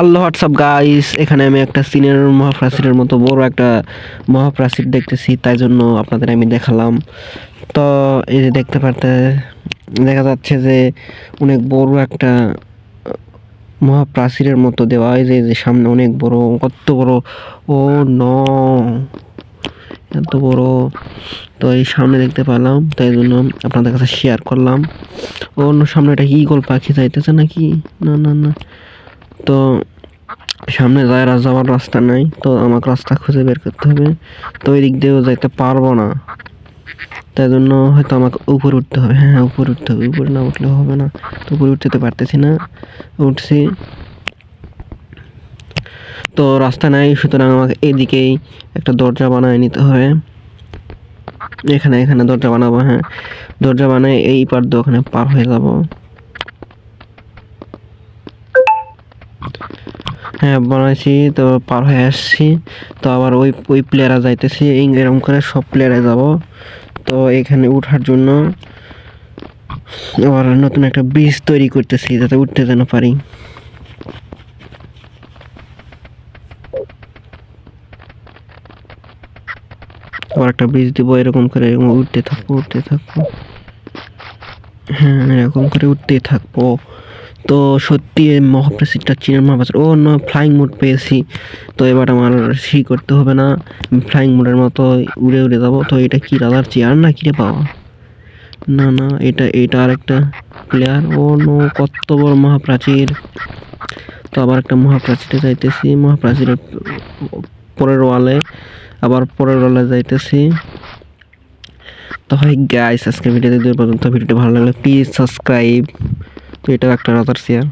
Hello WhatsApp guys এখানে আমি একটা সিনের মহাপ্রাচীরের মতো বড় একটা মহাপ্রাচীর দেখতেছি, তাই জন্য আপনাদের আমি দেখালাম। তো এই যে দেখতে পারতে, দেখা যাচ্ছে যে অনেক বড় একটা মহাপ্রাচীরের মতো দেওয়া এই যে যে সামনে অনেক বড়, কত বড়? ও ন এত বড়। তো এই সামনে দেখতে পেলাম, তাই জন্য আপনাদের কাছে শেয়ার করলাম। অন্য সামনে একটা ইগল পাখি যাইতেছে নাকি? না না না। তো সামনে যায় যাওয়ার রাস্তা নাই, তো আমাকে রাস্তা খুঁজে বের করতে হবে। তো ওই দিক দিয়েও যাইতে পারব না। তাই জন্য হয়তো আমাকে উপরে উঠতে হবে। হ্যাঁ হ্যাঁ উপরে উঠতে হবে। উপরে না উঠলে হবে না। তো উপরে উঠতে পারতেছি না। উঠছি। তো রাস্তা নাই, সুতরাং আমাকে এদিকেই একটা দরজা বানায় নিতে হবে। এখানে এখানে দরজা বানাবো হ্যাঁ। দরজা বানায় এই পার দিয়ে ওখানে পার হয়ে যাব। বানাইছি, তো পার হয়ে আসছি। তো আবার ওই ওই প্লেয়ারে যাইতেছি এরকম করে সব প্লেয়ারে যাব। তো এখানে উঠার জন্য আবার নতুন একটা ব্রিজ তৈরি করতেছি, যাতে উঠতে যেন পারি। আবার একটা ব্রিজ দিব, এরকম করে উঠতে থাকব উঠতে থাকব। হ্যাঁ এরকম করে উঠতেই থাকব। তো সত্যি এই মহাপ্রসিদ্ধটা চীনের মহাপ্রসিদ্ধ ও না ফ্লাইং মোড পেয়েছি। তো এবার আমার সি করতে হবে না। ফ্লাইং মোডের মতো উড়ে উড়ে যাব। তো এটা কি রাজার চেয়ার না কিরে পাওয়া না না, এটা এটা আর একটা প্লেয়ার ও নো কত বড় মহাপ্রাচীর। তো আবার একটা মহাপ্রাচীরে যাইতেছি। মহাপ্রাচীরের পরের ওয়ালে, আবার পরের ওয়ালে যাইতেছি। তো হয় গাইস আজকে ভিডিওতে দূর পর্যন্ত। ভিডিওটি ভালো লাগলে প্লিজ সাবস্ক্রাইব তো এটাও একটা রাজার চেয়ার